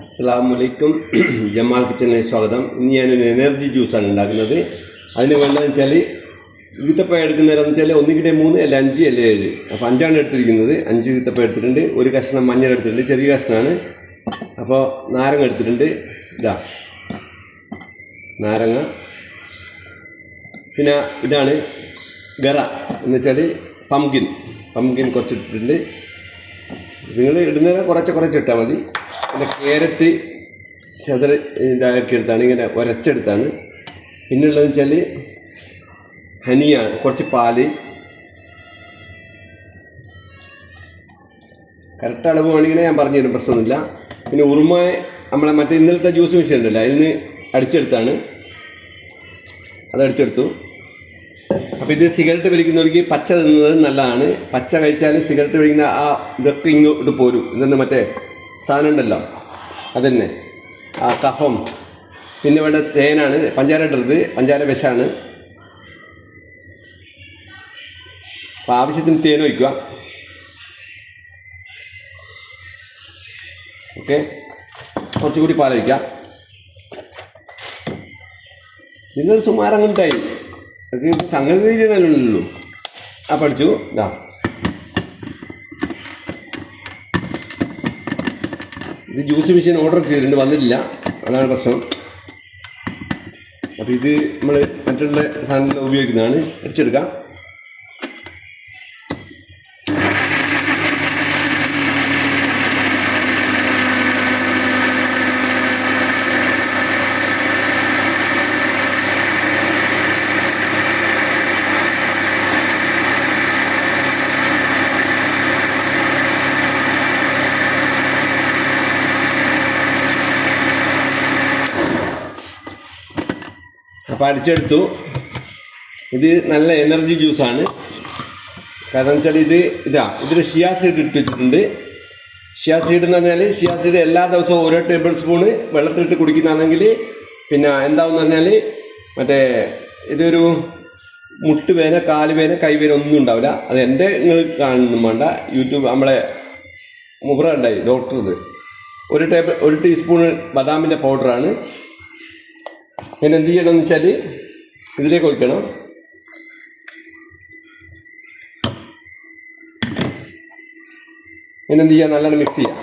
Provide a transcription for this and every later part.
അസ്സാം വലൈക്കും ജമാൽ കിച്ചണിലേക്ക് സ്വാഗതം. ഇന്ന് ഞാനൊരു എനർജി ജ്യൂസാണ് ഉണ്ടാക്കുന്നത്. അതിന് വേണ്ടതെന്ന് വെച്ചാൽ ഈത്തപ്പഴം എടുക്കുന്നതെന്ന് വെച്ചാൽ ഒന്നുകിടെ മൂന്ന് അല്ല അഞ്ച് അല്ല ഏഴ്. അപ്പോൾ അഞ്ചാണ് എടുത്തിരിക്കുന്നത്. അഞ്ച് ഈത്തപ്പഴം എടുത്തിട്ടുണ്ട്. ഒരു കഷ്ണം മഞ്ഞൾ എടുത്തിട്ടുണ്ട്. ചെറിയ കഷ്ണമാണ്. അപ്പോൾ നാരങ്ങ എടുത്തിട്ടുണ്ട്. ഇതാ. നാരങ്ങ. പിന്നെ ഇതാണ് ഗറ എന്ന് വെച്ചാൽ പംകിൻ. പംകിൻ കുറച്ചിട്ടിട്ടുണ്ട്. നിങ്ങൾ ഇടുന്നതിനെ കുറച്ച് കുറച്ച് ഇട്ടാൽ മതി. പിന്നെ ക്യാരറ്റ് ചതുര ഇതാക്കി എടുത്താണ് ഇങ്ങനെ ഒരച്ചെടുത്താണ്. പിന്നുള്ളതെന്ന് വെച്ചാൽ ഹനിയാണ് കുറച്ച് പാൽ. കറക്റ്റ് അളവ് വേണമെങ്കിൽ ഞാൻ പറഞ്ഞു തരും പ്രശ്നമൊന്നുമില്ല. പിന്നെ ഉറുമ നമ്മളെ മറ്റേ ഇന്നലത്തെ ജ്യൂസ് മെഷീൻ ഉണ്ടല്ലോ അതിൽ നിന്ന് അടിച്ചെടുത്താണ്. അത് അടിച്ചെടുത്തു. അപ്പോൾ ഇത് സിഗരറ്റ് വലിക്കുന്നവർക്ക് പച്ച തിന്നത് നല്ലതാണ്. പച്ച കഴിച്ചാൽ സിഗരറ്റ് വലിക്കുന്ന ആ ഇതൊക്കെ ഇങ്ങോട്ട് പോരും. ഇതെന്ന് മറ്റേ സാധനം ഉണ്ടല്ലോ അതന്നെ. ആ കഫം. പിന്നെ ഇവിടെ തേനാണ്. പഞ്ചാര ഇട്ടത് പഞ്ചാര വിശാണ്. അപ്പം ആവശ്യത്തിന് തേൻ ഒഴിക്കുക. ഓക്കെ. കുറച്ചുകൂടി പാലൊഴിക്കുക. നിങ്ങൾ സുമാരങ്ങനത്തായി അത് സംഗതി തീരുന്നല്ലോ ആ പഠിച്ചു. ഇതാ ഇത് ജ്യൂസ് മെഷീൻ ഓർഡർ ചെയ്തിട്ടുണ്ട് വന്നിട്ടില്ല. അതാണ് പ്രശ്നം. അപ്പോൾ ഇത് നമ്മൾ മറ്റുള്ള സാധനങ്ങൾ ഉപയോഗിക്കുന്നതാണ്. അടിച്ചെടുക്കാം അപ്പോൾ അടിച്ചെടുത്തു. ഇത് നല്ല എനർജി ജ്യൂസാണ് കാരണം വെച്ചാൽ ഇത് ഇതാ ഇതിൽ ഷിയാ സീഡ് ഇട്ട് വെച്ചിട്ടുണ്ട്. ഷിയാ സീഡ് എന്ന് പറഞ്ഞാൽ ഷിയാ സീഡ് എല്ലാ ദിവസവും ഓരോ ടേബിൾ സ്പൂണ് വെള്ളത്തിലിട്ട് കുടിക്കുന്നതാണെങ്കിൽ പിന്നെ എന്താവെന്ന് പറഞ്ഞാൽ മറ്റേ ഇതൊരു മുട്ടുവേന കാലുവേന കൈവേന ഒന്നും ഉണ്ടാവില്ല. അത് എന്റെ നിങ്ങൾ കാണുന്നു വേണ്ട. യൂട്യൂബ് നമ്മളെ മുബ്ര ഉണ്ടായി ഡോക്ടർ ഇത്. ഒരു ടേബിൾ ഒരു ടീസ്പൂൺ ബദാമിന്റെ പൗഡറാണ് പിന്നെ എന്ത് ചെയ്യണമെന്ന് വെച്ചാൽ ഇതിലേക്ക് ഒഴിക്കണം. പിന്നെ എന്ത് ചെയ്യുക നല്ലോണം മിക്സ് ചെയ്യാം.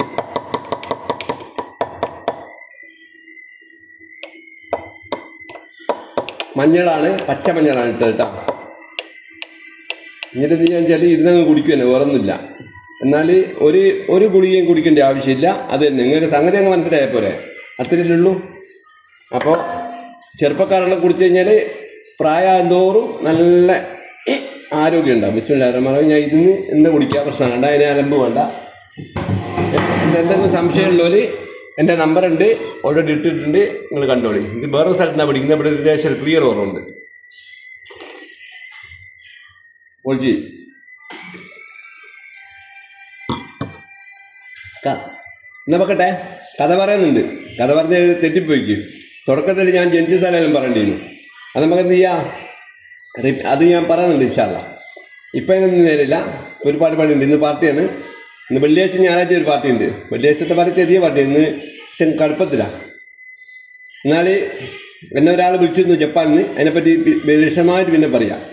മഞ്ഞളാണ് പച്ച മഞ്ഞളാണ് ഇട്ടത് കേട്ടോ. എന്നിട്ട് എന്ത് ചെയ്യാന്ന് വെച്ചാൽ ഇരുന്നങ്ങ് കുടിക്കുക തന്നെ വേറൊന്നുമില്ല. എന്നാൽ ഒരു ഒരു ഗുളികയും കുടിക്കേണ്ട ആവശ്യമില്ല. അത് തന്നെ. നിങ്ങൾക്ക് സംഗതി അങ്ങ് മനസ്സിലായ പോരെ. അത്രയല്ലേ ഉള്ളൂ. അപ്പോൾ ചെറുപ്പക്കാരെല്ലാം കുടിച്ചു കഴിഞ്ഞാൽ പ്രായം തോറും നല്ല ആരോഗ്യം ഉണ്ടാവും ബിസ്മില്ല റഹ്മാൻ ഞാൻ ഇതിന് ഇന്ന് കുടിക്കാൻ പ്രശ്നം വേണ്ട അതിന് അലമ്പ് വേണ്ട. എന്തെങ്കിലും സംശയമുള്ളവർ എന്റെ നമ്പർ ഉണ്ട് ഓൾറെഡി ഇട്ടിട്ടുണ്ട്. നിങ്ങൾ കണ്ടോളി. ഇത് വേറൊരു സ്ഥലത്താണ് പിടിക്കുന്നത്. ഇവിടെ ഒരു ദേശം ക്ലിയർ ഓർമ്മയുണ്ട്. ഓൾജി. എന്നാ വെക്കട്ടെ കഥ പറയുന്നുണ്ട്. കഥ പറഞ്ഞ് തെറ്റിപ്പോയിക്കും. തുടക്കത്തിൽ ഞാൻ ജനിച്ച സ്ഥലം പറയേണ്ടിയിരുന്നു അത് നമുക്ക് എന്ത് ചെയ്യാം? അത് ഞാൻ പറയുന്നുണ്ട് ഇൻഷാല്ല ഇപ്പം എന്നൊന്നും നേരില്ല. ഒരു ഒരുപാട് പണിയുണ്ട്. ഇന്ന് പാർട്ടിയാണ്. ഇന്ന് വെള്ളിയാഴ്ച ഞായറാഴ്ച ഒരു പാർട്ടിയുണ്ട്. വെള്ളിയാഴ്ചത്തെ പാർട്ടി ചെറിയ പാർട്ടിയാണ്. ഇന്ന് പക്ഷെ കടുപ്പത്തിലാണ് എന്നാൽ എന്നെ ഒരാൾ വിളിച്ചിരുന്നു ജപ്പാനിൽ നിന്ന് അതിനെപ്പറ്റി വിശദമായിട്ട് പിന്നെ പറയാം.